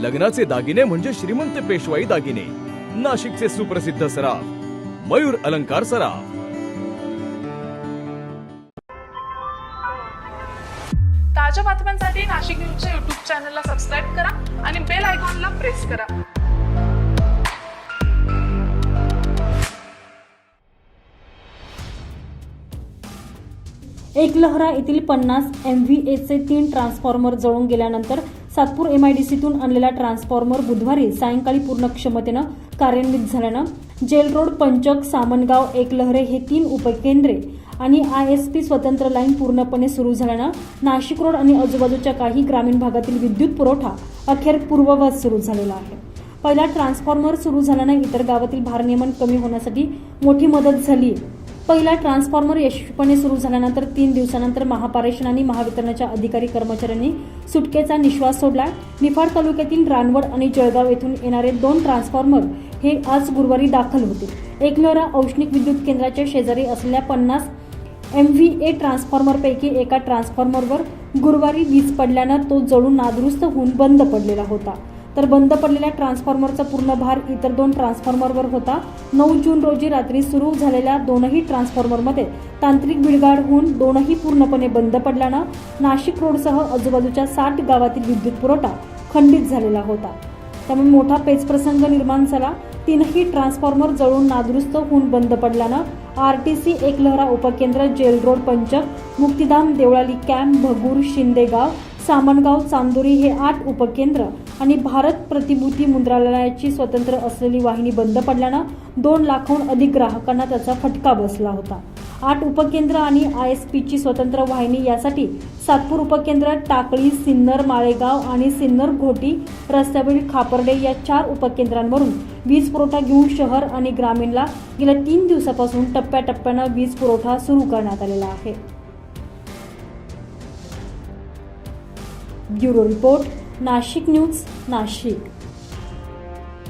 लग्नाचे दागिने म्हणजे श्रीमंत पेशवाई दागिने. नाशिकचे सुप्रसिद्ध सराफ मयूर अलंकार सराफ. ताज्या बातम्यांसाठी नाशिक न्यूजच्या युट्यूब चॅनलला सबस्क्राईब करा आणि बेल आयकॉनला प्रेस करा. एकलहरा येथील पन्नास एम व्ही एचे तीन ट्रान्सफॉर्मर जळून गेल्यानंतर सातपूर एम आय डी सीतून आणलेला ट्रान्सफॉर्मर बुधवारी सायंकाळी पूर्ण क्षमतेनं कार्यान्वित झाल्यानं जेल रोड पंचक सामनगाव एकलहरे हे तीन उपकेंद्रे आणि आय एस पी स्वतंत्र लाईन पूर्णपणे सुरू झाल्यानं नाशिक रोड आणि आजूबाजूच्या काही ग्रामीण भागातील विद्युत पुरवठा अखेर पूर्ववत सुरू झालेला आहे. पहिला ट्रान्सफॉर्मर सुरू झाल्यानं इतर गावातील भारनियमन कमी होण्यासाठी मोठी मदत झाली पहिला ट्रान्सफॉर्मर यशस्वीपणे सुरू झाल्यानंतर तीन दिवसानंतर महापारेषण आणि महावितरणाच्या अधिकारी कर्मचाऱ्यांनी सुटकेचा निश्वास सोडला. निफाड तालुक्यातील रानवड आणि जळगाव येथून येणारे दोन ट्रान्सफॉर्मर हे आज गुरुवारी दाखल होते. एकलोरा औष्णिक विद्युत केंद्राच्या शेजारी असलेल्या पन्नास एम व्ही ए ट्रान्सफॉर्मरपैकी एका ट्रान्सफॉर्मरवर गुरुवारी वीज पडल्यानं तो जळून नादुरुस्त होऊन बंद पडलेला होता. तर बंद पडलेल्या ट्रान्सफॉर्मरचा पूर्ण भार इतर दोन ट्रान्सफॉर्मरवर होता. नऊ जून रोजी रात्री सुरू झालेल्या दोनही ट्रान्सफॉर्मरमध्ये तांत्रिक बिघाड होऊन दोनही पूर्णपणे बंद पडल्यानं नाशिक रोडसह आजूबाजूच्या साठ गावातील विद्युत पुरवठा खंडित झालेला होता. त्यामुळे मोठा पेचप्रसंग निर्माण झाला. तीनही ट्रान्सफॉर्मर जळून नादुरुस्त होऊन बंद पडल्यानं आर टी सी एकलहरा उपकेंद्र jail road Panchak Muktidham Deolali camp Bhagur Shindegaon Samangaon Chandori हे आठ उपकेंद्र आणि भारत प्रतिभूती मुद्रालयाची स्वतंत्र असलेली वाहिनी बंद पडल्यानं दोन लाखाहून अधिक ग्राहकांना त्याचा फटका बसला होता. आठ उपकेंद्र आणि आय एस पीची स्वतंत्र वाहिनी यासाठी सातपूर उपकेंद्र टाकळी सिन्नर माळेगाव आणि सिन्नर घोटी रस्त्यावरील खापर्डे या चार उपकेंद्रांवरून वीज पुरवठा घेऊन शहर आणि ग्रामीणला गेल्या तीन दिवसापासून टप्प्याटप्प्यानं वीज पुरवठा सुरू करण्यात आलेला आहे. Bureau report Nashik news Nashik.